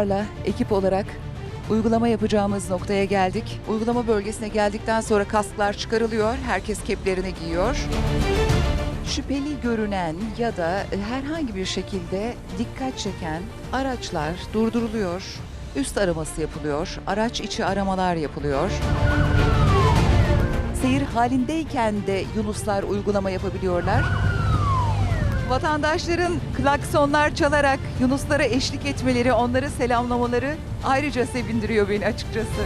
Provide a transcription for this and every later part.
Yunuslarla ekip olarak uygulama yapacağımız noktaya geldik. Uygulama bölgesine geldikten sonra kasklar çıkarılıyor. Herkes keplerini giyiyor. Şüpheli görünen ya da herhangi bir şekilde dikkat çeken araçlar durduruluyor. Üst araması yapılıyor. Araç içi aramalar yapılıyor. Seyir halindeyken de Yunuslar uygulama yapabiliyorlar. Vatandaşların klaksonlar çalarak Yunuslara eşlik etmeleri, onları selamlamaları ayrıca sevindiriyor beni açıkçası.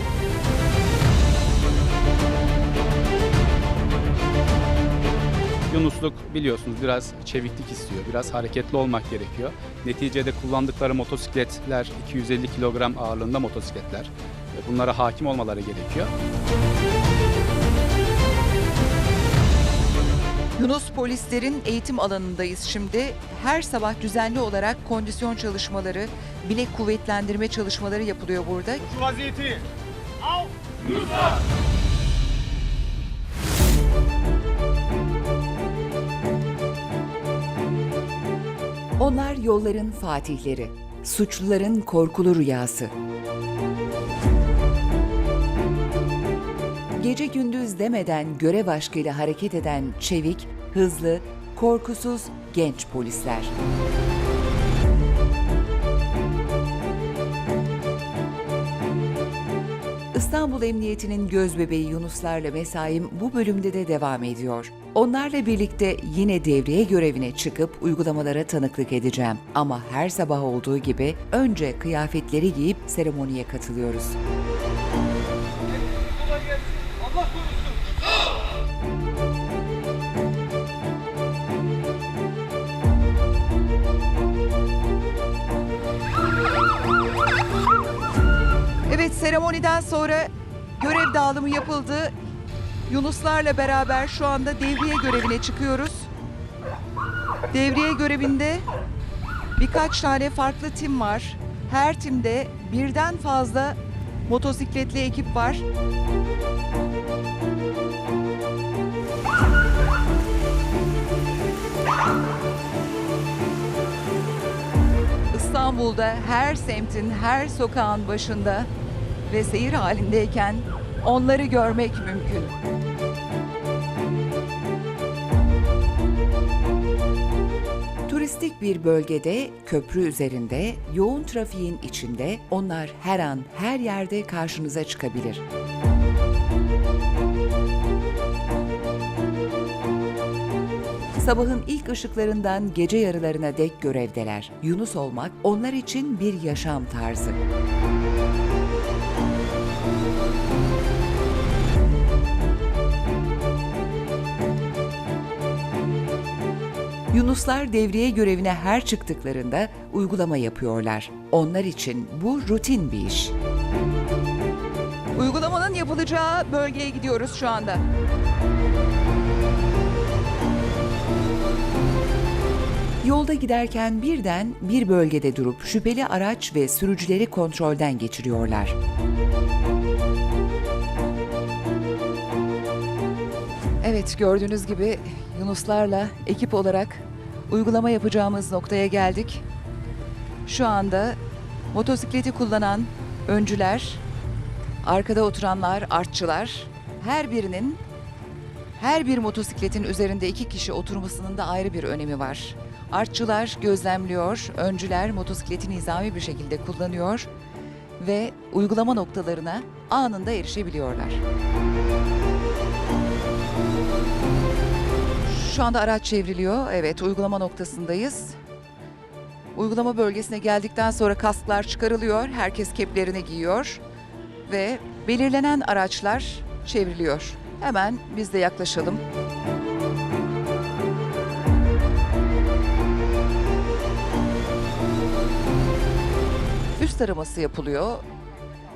Yunusluk biliyorsunuz biraz çeviklik istiyor, biraz hareketli olmak gerekiyor. Neticede kullandıkları motosikletler 250 kilogram ağırlığında motosikletler. Bunlara hakim olmaları gerekiyor. Yunus polislerin eğitim alanındayız şimdi. Her sabah düzenli olarak kondisyon çalışmaları, bilek kuvvetlendirme çalışmaları yapılıyor burada. Şu vaziyeti. Al. Onlar yolların fatihleri, suçluların korkulu rüyası. Gece gündüz demeden görev aşkıyla hareket eden çevik, hızlı, korkusuz genç polisler. İstanbul Emniyeti'nin göz bebeği Yunuslarla mesaim bu bölümde de devam ediyor. Onlarla birlikte yine devriye görevine çıkıp uygulamalara tanıklık edeceğim. Ama her sabah olduğu gibi önce kıyafetleri giyip seremoniye katılıyoruz. Seremoniden sonra görev dağılımı yapıldı. Yunuslarla beraber şu anda devriye görevine çıkıyoruz. Devriye görevinde birkaç tane farklı tim var. Her timde birden fazla motosikletli ekip var. İstanbul'da her semtin, her sokağın başında ve seyir halindeyken onları görmek mümkün. Turistik bir bölgede, köprü üzerinde, yoğun trafiğin içinde onlar her an, her yerde karşınıza çıkabilir. Sabahın ilk ışıklarından gece yarılarına dek görevdeler. Yunus olmak onlar için bir yaşam tarzı. Yunuslar devriye görevine her çıktıklarında uygulama yapıyorlar. Onlar için bu rutin bir iş. Uygulamanın yapılacağı bölgeye gidiyoruz şu anda. Yolda giderken birden bir bölgede durup şüpheli araç ve sürücüleri kontrolden geçiriyorlar. Evet gördüğünüz gibi Yunuslarla ekip olarak uygulama yapacağımız noktaya geldik. Şu anda motosikleti kullanan öncüler, arkada oturanlar, artçılar her birinin her bir motosikletin üzerinde iki kişi oturmasının da ayrı bir önemi var. Artçılar gözlemliyor, öncüler motosikleti nizami bir şekilde kullanıyor ve uygulama noktalarına anında erişebiliyorlar. Şu anda araç çevriliyor. Evet, uygulama noktasındayız. Uygulama bölgesine geldikten sonra kasklar çıkarılıyor. Herkes keplerini giyiyor ve belirlenen araçlar çevriliyor. Hemen biz de yaklaşalım. Üst araması yapılıyor.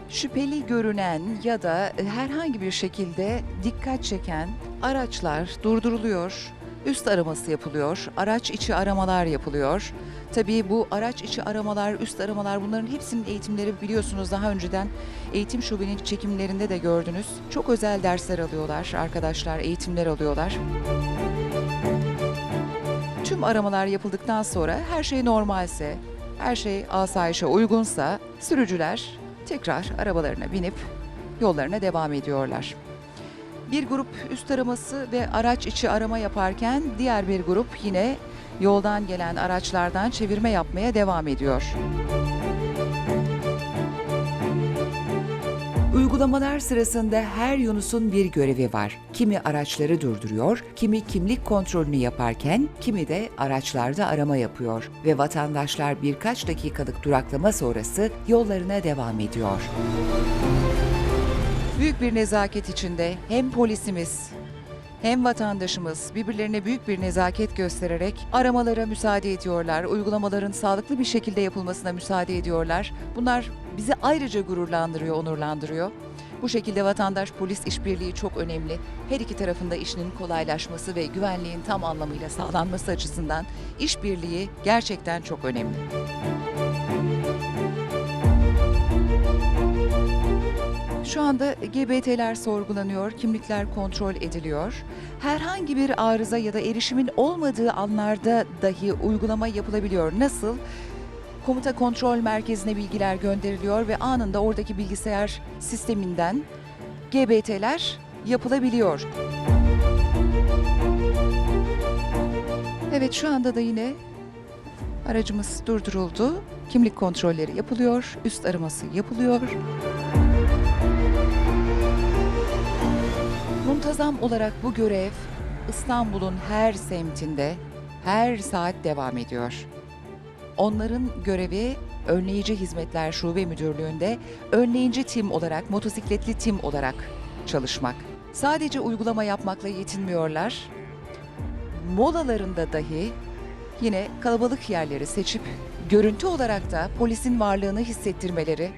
Şüpheli görünen ya da herhangi bir şekilde dikkat çeken araçlar durduruluyor. Üst araması yapılıyor. Araç içi aramalar yapılıyor. Tabii bu araç içi aramalar, üst aramalar bunların hepsinin eğitimleri biliyorsunuz daha önceden eğitim şubenin çekimlerinde de gördünüz. Çok özel dersler alıyorlar arkadaşlar, eğitimler alıyorlar. Tüm aramalar yapıldıktan sonra her şey normalse, her şey asayişe uygunsa sürücüler tekrar arabalarına binip yollarına devam ediyorlar. Bir grup üst araması ve araç içi arama yaparken diğer bir grup yine yoldan gelen araçlardan çevirme yapmaya devam ediyor. Uygulamalar sırasında her Yunus'un bir görevi var. Kimi araçları durduruyor, kimi kimlik kontrolünü yaparken, kimi de araçlarda arama yapıyor ve vatandaşlar birkaç dakikalık duraklama sonrası yollarına devam ediyor. Büyük bir nezaket içinde hem polisimiz hem vatandaşımız birbirlerine büyük bir nezaket göstererek aramalara müsaade ediyorlar, uygulamaların sağlıklı bir şekilde yapılmasına müsaade ediyorlar. Bunlar bizi ayrıca gururlandırıyor, onurlandırıyor. Bu şekilde vatandaş polis işbirliği çok önemli. Her iki tarafında işinin kolaylaşması ve güvenliğin tam anlamıyla sağlanması açısından işbirliği gerçekten çok önemli. Şu anda GBT'ler sorgulanıyor, kimlikler kontrol ediliyor. Herhangi bir arıza ya da erişimin olmadığı anlarda dahi uygulama yapılabiliyor. Nasıl? Komuta kontrol merkezine bilgiler gönderiliyor ve anında oradaki bilgisayar sisteminden GBT'ler yapılabiliyor. Evet şu anda da yine aracımız durduruldu. Kimlik kontrolleri yapılıyor, üst araması yapılıyor. Muntazam olarak bu görev İstanbul'un her semtinde her saat devam ediyor. Onların görevi Önleyici Hizmetler Şube Müdürlüğü'nde önleyici tim olarak, motosikletli tim olarak çalışmak. Sadece uygulama yapmakla yetinmiyorlar. Molalarında dahi yine kalabalık yerleri seçip görüntü olarak da polisin varlığını hissettirmeleri,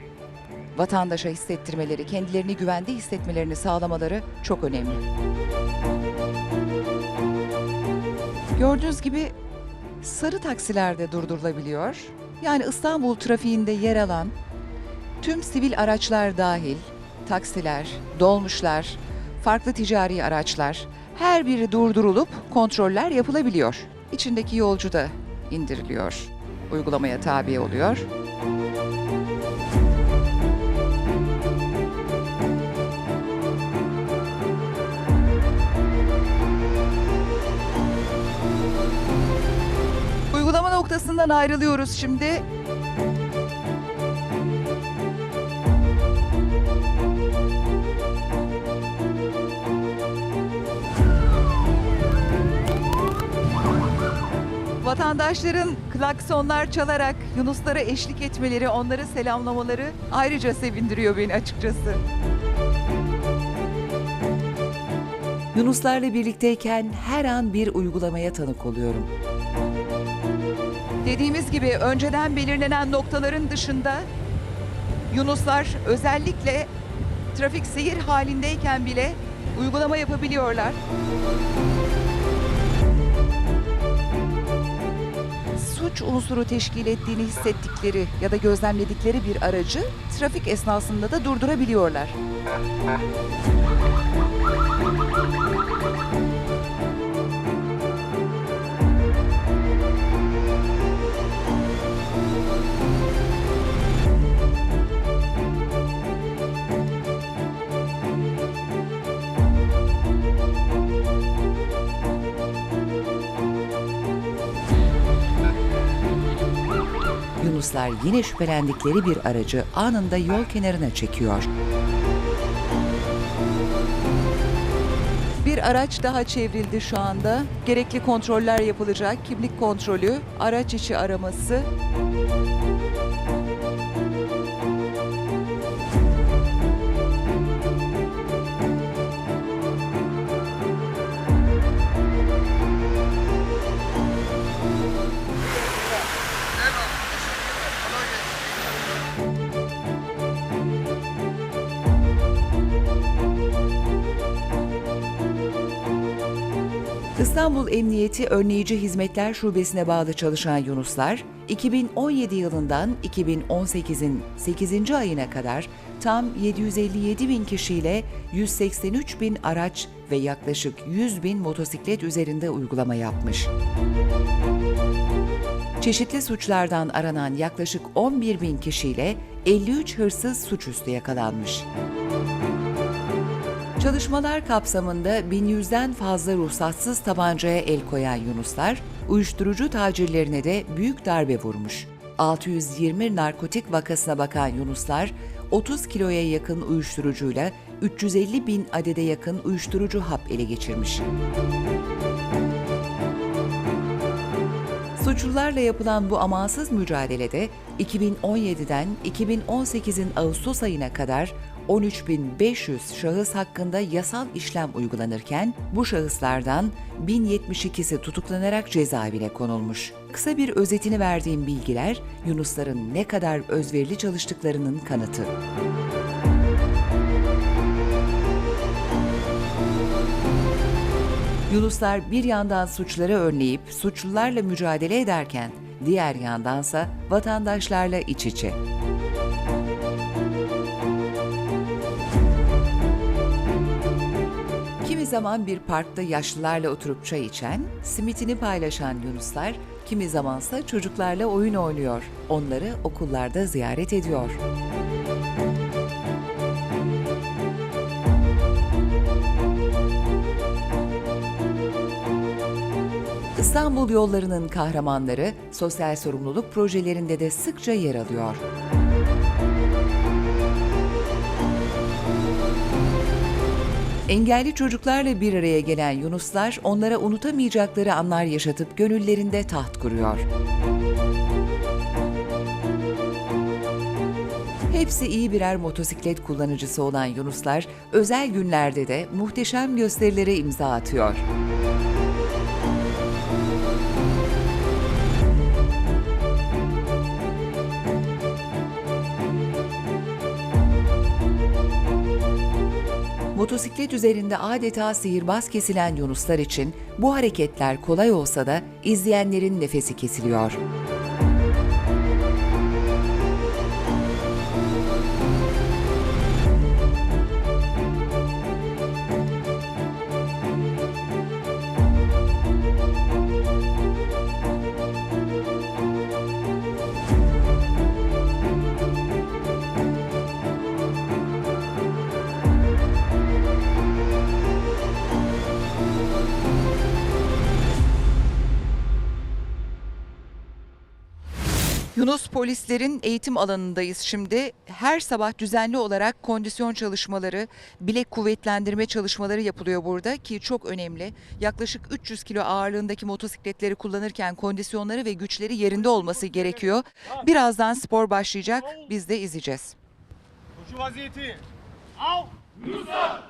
vatandaşa hissettirmeleri, kendilerini güvende hissetmelerini sağlamaları çok önemli. Gördüğünüz gibi sarı taksiler de durdurulabiliyor. Yani İstanbul trafiğinde yer alan tüm sivil araçlar dahil, taksiler, dolmuşlar, farklı ticari araçlar her biri durdurulup kontroller yapılabiliyor. İçindeki yolcu da indiriliyor. Uygulamaya tabi oluyor. Noktasından ayrılıyoruz şimdi. Vatandaşların klaksonlar çalarak Yunuslara eşlik etmeleri, onları selamlamaları ayrıca sevindiriyor beni açıkçası. Yunuslarla birlikteyken her an bir uygulamaya tanık oluyorum. Dediğimiz gibi önceden belirlenen noktaların dışında Yunuslar özellikle trafik seyir halindeyken bile uygulama yapabiliyorlar. Suç unsuru teşkil ettiğini hissettikleri ya da gözlemledikleri bir aracı trafik esnasında da durdurabiliyorlar. Yunuslar yine şüphelendikleri bir aracı anında yol kenarına çekiyor. Bir araç daha çevrildi şu anda. Gerekli kontroller yapılacak. Kimlik kontrolü, araç içi araması. İstanbul Emniyeti Önleyici Hizmetler Şubesi'ne bağlı çalışan Yunuslar, 2017 yılından 2018'in 8. ayına kadar tam 757 bin kişiyle 183 bin araç ve yaklaşık 100 bin motosiklet üzerinde uygulama yapmış. Çeşitli suçlardan aranan yaklaşık 11 bin kişiyle 53 hırsız suçüstü yakalanmış. Çalışmalar kapsamında 1100'den fazla ruhsatsız tabancaya el koyan Yunuslar, uyuşturucu tacirlerine de büyük darbe vurmuş. 620 narkotik vakasına bakan Yunuslar, 30 kiloya yakın uyuşturucuyla 350 bin adede yakın uyuşturucu hap ele geçirmiş. Suçlularla yapılan bu amansız mücadelede 2017'den 2018'in Ağustos ayına kadar 13.500 şahıs hakkında yasal işlem uygulanırken bu şahıslardan 1072'si tutuklanarak cezaevine konulmuş. Kısa bir özetini verdiğim bilgiler Yunusların ne kadar özverili çalıştıklarının kanıtı. Yunuslar bir yandan suçları önleyip suçlularla mücadele ederken diğer yandansa vatandaşlarla iç içe. Zaman bir parkta yaşlılarla oturup çay içen, simitini paylaşan Yunuslar, kimi zamansa çocuklarla oyun oynuyor, onları okullarda ziyaret ediyor. İstanbul yollarının kahramanları sosyal sorumluluk projelerinde de sıkça yer alıyor. Engelli çocuklarla bir araya gelen Yunuslar onlara unutamayacakları anlar yaşatıp gönüllerinde taht kuruyor. Hepsi iyi birer motosiklet kullanıcısı olan Yunuslar özel günlerde de muhteşem gösterilere imza atıyor. Motosiklet üzerinde adeta sihirbaz kesilen Yunuslar için bu hareketler kolay olsa da izleyenlerin nefesi kesiliyor. Polislerin eğitim alanındayız şimdi. Her sabah düzenli olarak kondisyon çalışmaları, bilek kuvvetlendirme çalışmaları yapılıyor burada ki çok önemli. Yaklaşık 300 kilo ağırlığındaki motosikletleri kullanırken kondisyonları ve güçleri yerinde olması gerekiyor. Birazdan spor başlayacak. Biz de izleyeceğiz. Koşu vaziyeti. Al. Yunuslar.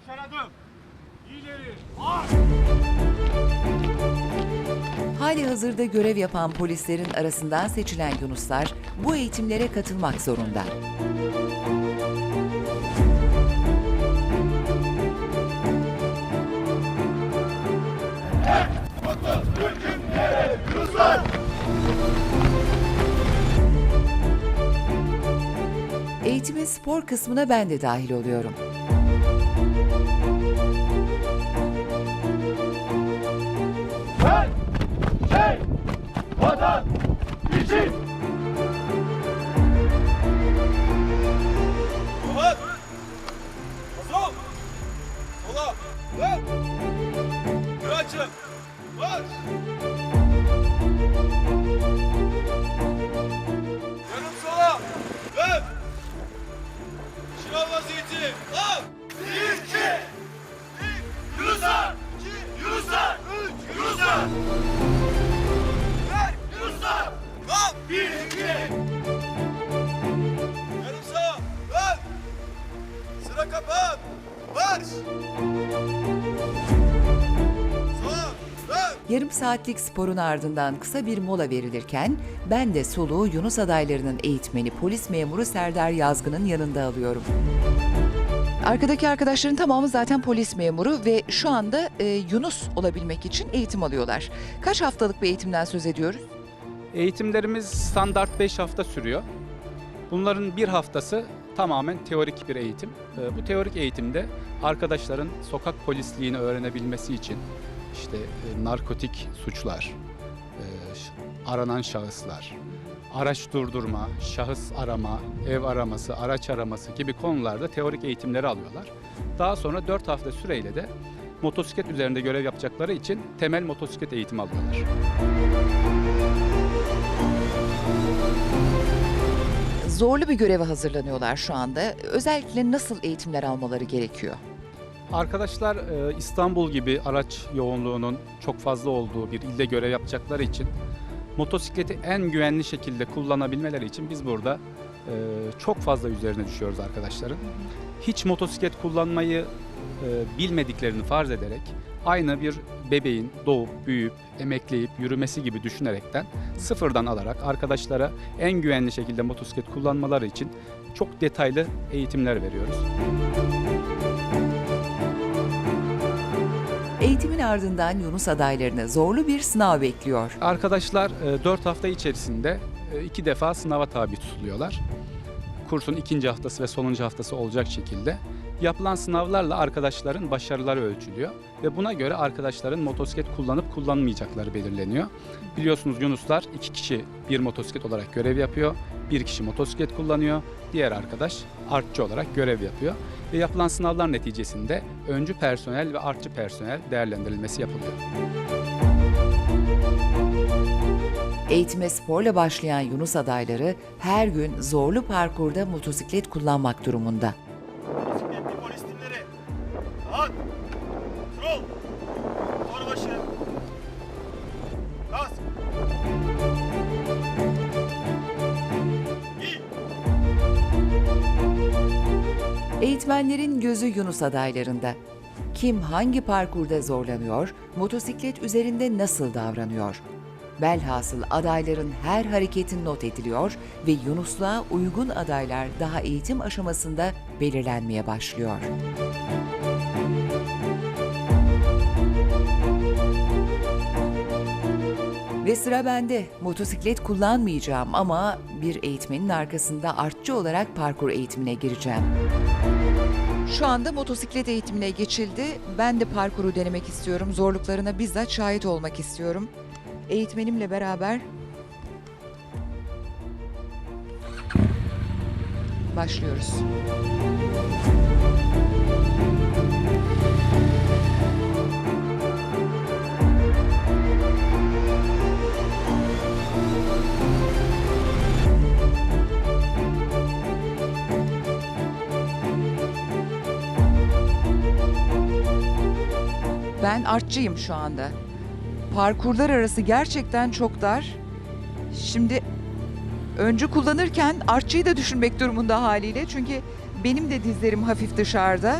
Koşan adım. İleri. Marş. Hali hazırda görev yapan polislerin arasından seçilen Yunuslar bu eğitimlere katılmak zorunda. Eğitimin spor kısmına ben de dahil oluyorum. Ben. Saatlik sporun ardından kısa bir mola verilirken ben de soluğu Yunus adaylarının eğitmeni polis memuru Serdar Yazgın'ın yanında alıyorum. Arkadaki arkadaşların tamamı zaten polis memuru ve şu anda e, Yunus olabilmek için eğitim alıyorlar. Kaç haftalık bir eğitimden söz ediyoruz? Eğitimlerimiz standart 5 hafta sürüyor. Bunların bir haftası tamamen teorik bir eğitim. Ee, Bu teorik eğitimde arkadaşların sokak polisliğini öğrenebilmesi için işte e, narkotik suçlar, e, aranan şahıslar, araç durdurma, şahıs arama, ev araması, araç araması gibi konularda teorik eğitimleri alıyorlar. Daha sonra 4 hafta süreyle de motosiklet üzerinde görev yapacakları için temel motosiklet eğitimi alıyorlar. Zorlu bir göreve hazırlanıyorlar şu anda. Özellikle nasıl eğitimler almaları gerekiyor? Arkadaşlar e, İstanbul gibi araç yoğunluğunun çok fazla olduğu bir ilde görev yapacakları için motosikleti en güvenli şekilde kullanabilmeleri için biz burada e, çok fazla üzerine düşüyoruz arkadaşların. Hiç motosiklet kullanmayı e, bilmediklerini farz ederek aynı bir bebeğin doğup büyüyüp emekleyip yürümesi gibi düşünerekten sıfırdan alarak arkadaşlara en güvenli şekilde motosiklet kullanmaları için çok detaylı eğitimler veriyoruz. Eğitimin ardından Yunus adaylarını zorlu bir sınav bekliyor. Arkadaşlar 4 hafta içerisinde e, iki defa sınava tabi tutuluyorlar. Kursun ikinci haftası ve sonuncu haftası olacak şekilde. Yapılan sınavlarla arkadaşların başarıları ölçülüyor ve buna göre arkadaşların motosiklet kullanıp kullanmayacakları belirleniyor. Biliyorsunuz Yunuslar iki kişi bir motosiklet olarak görev yapıyor. Bir kişi motosiklet kullanıyor. Diğer arkadaş artçı olarak görev yapıyor. Ve yapılan sınavlar neticesinde öncü personel ve artçı personel değerlendirilmesi yapılıyor. Eğitime sporla başlayan Yunus adayları her gün zorlu parkurda motosiklet kullanmak durumunda. Bisikletli polis timleri. Rahat. Sol. Sonra başı. Gaz. İyi. Eğitmenlerin gözü Yunus adaylarında. Kim hangi parkurda zorlanıyor, motosiklet üzerinde nasıl davranıyor? Velhasıl adayların her hareketin not ediliyor ve Yunusluğa uygun adaylar daha eğitim aşamasında belirlenmeye başlıyor. Ve sıra bende. Motosiklet kullanmayacağım ama bir eğitmenin arkasında artçı olarak parkur eğitimine gireceğim. Şu anda motosiklet eğitimine geçildi. Ben de parkuru denemek istiyorum. Zorluklarına bizzat şahit olmak istiyorum. Eğitmenimle beraber başlıyoruz. Ben artçıyım şu anda. Parkurlar arası gerçekten çok dar. Şimdi öncü kullanırken artçıyı da düşünmek durumunda haliyle. Çünkü benim de dizlerim hafif dışarıda.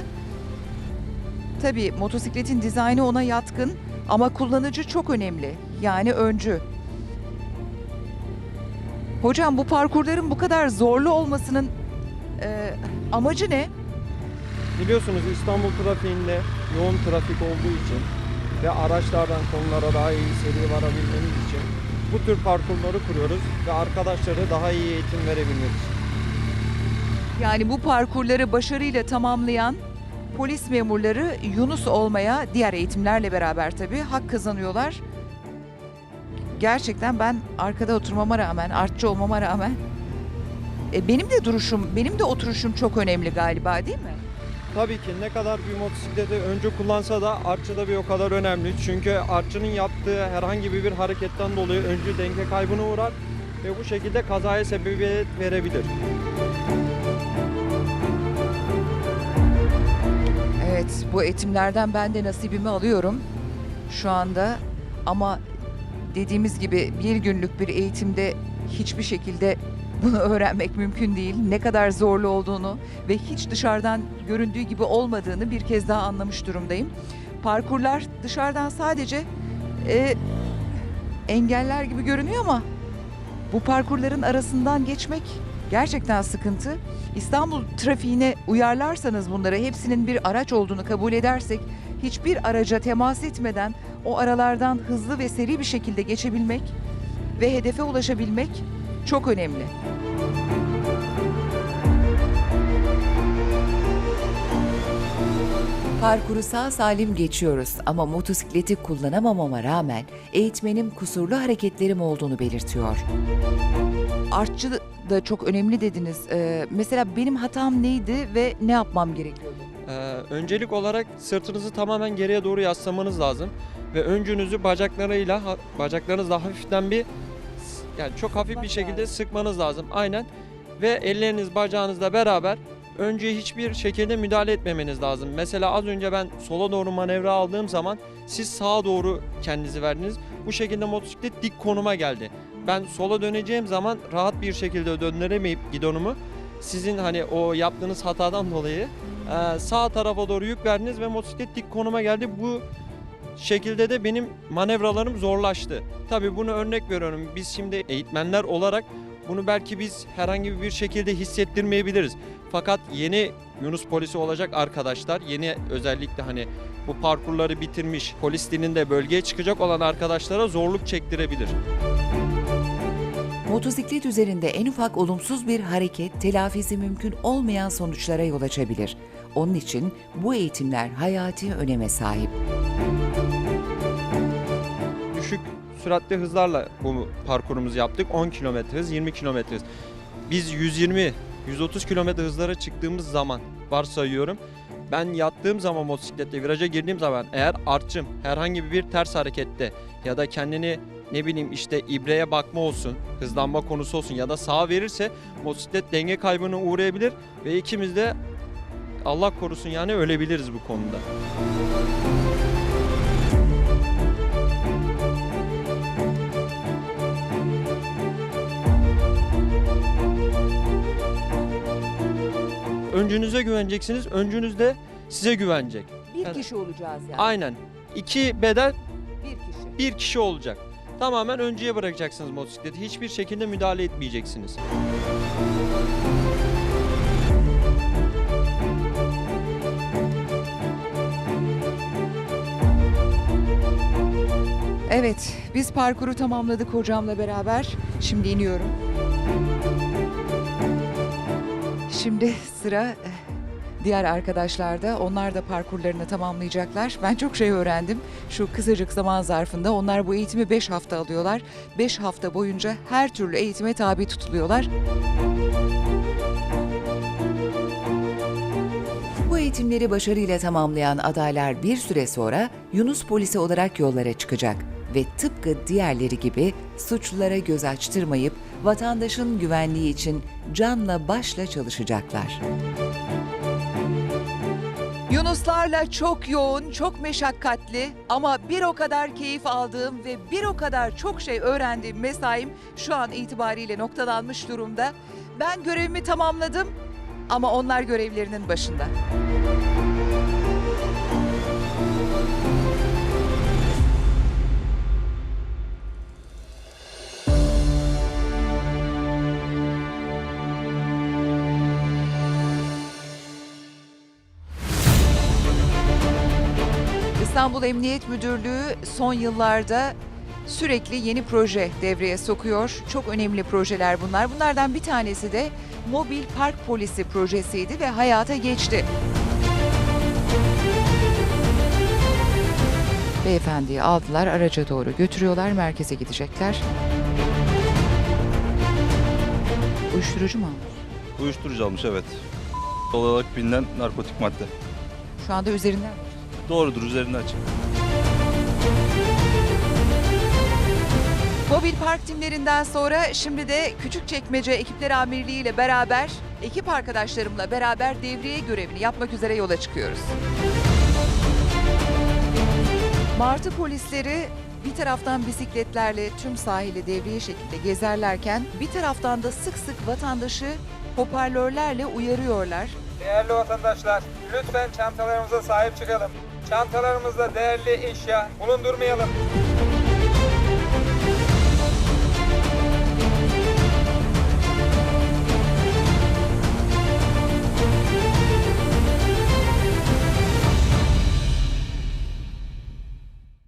Tabii motosikletin dizaynı ona yatkın ama kullanıcı çok önemli. Yani öncü. Hocam bu parkurların bu kadar zorlu olmasının e, amacı ne? Biliyorsunuz İstanbul trafiğinde yoğun trafik olduğu için ve araçlardan konulara daha iyi seri varabilmemiz için bu tür parkurları kuruyoruz ve arkadaşlara daha iyi eğitim verebilmek için. Yani bu parkurları başarıyla tamamlayan polis memurları Yunus olmaya diğer eğitimlerle beraber tabii hak kazanıyorlar. Gerçekten ben arkada oturmama rağmen, artçı olmama rağmen e, benim de duruşum, benim de oturuşum çok önemli galiba değil mi? Tabii ki ne kadar bir motosikleti önce kullansa da artçı da bir o kadar önemli. Çünkü artçının yaptığı herhangi bir hareketten dolayı öncü denge kaybına uğrar ve bu şekilde kazaya sebebiyet verebilir. Evet, bu eğitimlerden ben de nasibimi alıyorum şu anda. Ama dediğimiz gibi bir günlük bir eğitimde hiçbir şekilde bunu öğrenmek mümkün değil. Ne kadar zorlu olduğunu ve hiç dışarıdan göründüğü gibi olmadığını bir kez daha anlamış durumdayım. Parkurlar dışarıdan sadece e, engeller gibi görünüyor ama bu parkurların arasından geçmek gerçekten sıkıntı. İstanbul trafiğine uyarlarsanız bunları hepsinin bir araç olduğunu kabul edersek hiçbir araca temas etmeden o aralardan hızlı ve seri bir şekilde geçebilmek ve hedefe ulaşabilmek çok önemli. Parkuru sağ salim geçiyoruz ama motosikleti kullanamamama rağmen eğitmenim kusurlu hareketlerim olduğunu belirtiyor. Artçı da çok önemli dediniz. Ee, mesela benim hatam neydi ve ne yapmam gerekiyordu? Ee, öncelik olarak sırtınızı tamamen geriye doğru yaslamanız lazım ve öncünüzü bacaklarıyla bacaklarınızla hafiften bir yani çok hafif bir şekilde sıkmanız lazım. Aynen. Ve elleriniz bacağınızla beraber öncüye hiçbir şekilde müdahale etmemeniz lazım. Mesela az önce ben sola doğru manevra aldığım zaman siz sağa doğru kendinizi verdiniz. Bu şekilde motosiklet dik konuma geldi. Ben sola döneceğim zaman rahat bir şekilde döndüremeyip gidonumu sizin hani o yaptığınız hatadan dolayı sağ tarafa doğru yük verdiniz ve motosiklet dik konuma geldi. Bu şekilde de benim manevralarım zorlaştı. Tabii bunu örnek veriyorum. Biz şimdi eğitmenler olarak bunu belki biz herhangi bir şekilde hissettirmeyebiliriz. Fakat yeni Yunus polisi olacak arkadaşlar, yeni özellikle hani bu parkurları bitirmiş, polis dilinde bölgeye çıkacak olan arkadaşlara zorluk çektirebilir. Motosiklet üzerinde en ufak olumsuz bir hareket telafisi mümkün olmayan sonuçlara yol açabilir. Onun için bu eğitimler hayati öneme sahip. Süratli hızlarla bu parkurumuzu yaptık. 10 km hız, 20 km hız. Biz 120, 130 km hızlara çıktığımız zaman varsayıyorum. Ben yattığım zaman motosiklette viraja girdiğim zaman eğer artçım herhangi bir ters harekette ya da kendini ne bileyim işte ibreye bakma olsun, hızlanma konusu olsun ya da sağa verirse motosiklet denge kaybına uğrayabilir ve ikimiz de Allah korusun yani ölebiliriz bu konuda. Öncünüze güveneceksiniz, öncünüz de size güvenecek. Bir Evet. kişi olacağız yani. Aynen. İki beden Bir kişi. bir kişi olacak. Tamamen öncüye bırakacaksınız motosikleti. Hiçbir şekilde müdahale etmeyeceksiniz. Evet, biz parkuru tamamladık hocamla beraber. Şimdi iniyorum. Şimdi sıra eh, diğer arkadaşlarda. Onlar da parkurlarını tamamlayacaklar. Ben çok şey öğrendim. Şu kısacık zaman zarfında onlar bu eğitimi 5 hafta alıyorlar. 5 hafta boyunca her türlü eğitime tabi tutuluyorlar. Bu eğitimleri başarıyla tamamlayan adaylar bir süre sonra Yunus polisi olarak yollara çıkacak ve tıpkı diğerleri gibi suçlulara göz açtırmayıp vatandaşın güvenliği için canla başla çalışacaklar. Yunuslarla çok yoğun, çok meşakkatli ama bir o kadar keyif aldığım ve bir o kadar çok şey öğrendiğim mesaim şu an itibariyle noktalanmış durumda. Ben görevimi tamamladım ama onlar görevlerinin başında. İstanbul Emniyet Müdürlüğü son yıllarda sürekli yeni proje devreye sokuyor. Çok önemli projeler bunlar. Bunlardan bir tanesi de Mobil Park Polisi projesiydi ve hayata geçti. Beyefendiyi aldılar, araca doğru götürüyorlar, merkeze gidecekler. Uyuşturucu mu almış? Uyuşturucu almış evet. Olarak bilinen narkotik madde. Şu anda üzerinden? Doğrudur üzerinden açık. Mobil park timlerinden sonra şimdi de Küçükçekmece Ekipler Amirliği ile beraber ekip arkadaşlarımla beraber devriye görevini yapmak üzere yola çıkıyoruz. Martı polisleri bir taraftan bisikletlerle tüm sahili devriye şekilde gezerlerken bir taraftan da sık sık vatandaşı hoparlörlerle uyarıyorlar. Değerli vatandaşlar, lütfen çantalarımıza sahip çıkalım. Çantalarımızda değerli eşya bulundurmayalım.